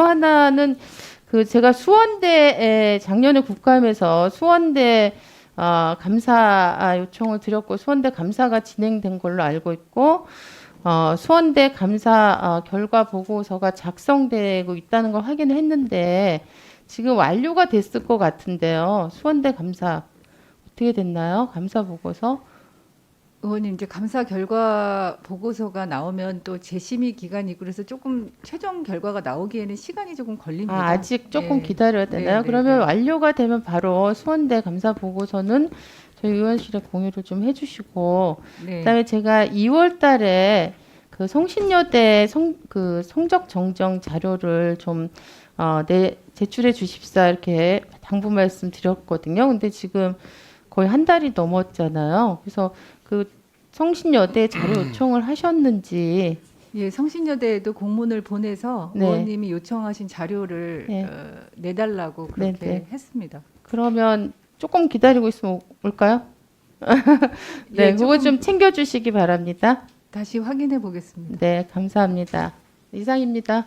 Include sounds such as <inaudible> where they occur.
또 하나는 그 제가 수원대에 작년에 국감에서 수원대 어, 감사 아, 요청을 드렸고 수원대 감사가 진행된 걸로 알고 있고 어, 수원대 감사 어, 결과 보고서가 작성되고 있다는 걸 확인을 했는데 지금 완료가 됐을 것 같은데요. 수원대 감사 어떻게 됐나요? 감사 보고서? 의원님 이제 감사 결과 보고서가 나오면 또 재심의 기간이 그래서 조금 최종 결과가 나오기에는 시간이 조금 걸립니다. 아, 아직 조금 네. 기다려야 네, 되나요? 네, 그러면 네. 완료가 되면 바로 수원대 감사 보고서는 저희 의원실에 공유를 좀 해주시고 네. 그다음에 제가 2월 달에 그 성신여대 성, 그 성적 정정 자료를 좀, 어, 내, 제출해 주십사 이렇게 당부 말씀 드렸거든요. 근데 지금 거의 한 달이 넘었잖아요. 그래서 그 성신여대 자료 요청을 하셨는지, 예, 성신여대에도 공문을 보내서 네. 의원님이 요청하신 자료를 네. 어, 내달라고 그렇게 네, 네. 했습니다. 그러면 조금 기다리고 있으면 올까요? <laughs> 네, 예, 그거 좀 챙겨주시기 바랍니다. 다시 확인해 보겠습니다. 네, 감사합니다. 이상입니다.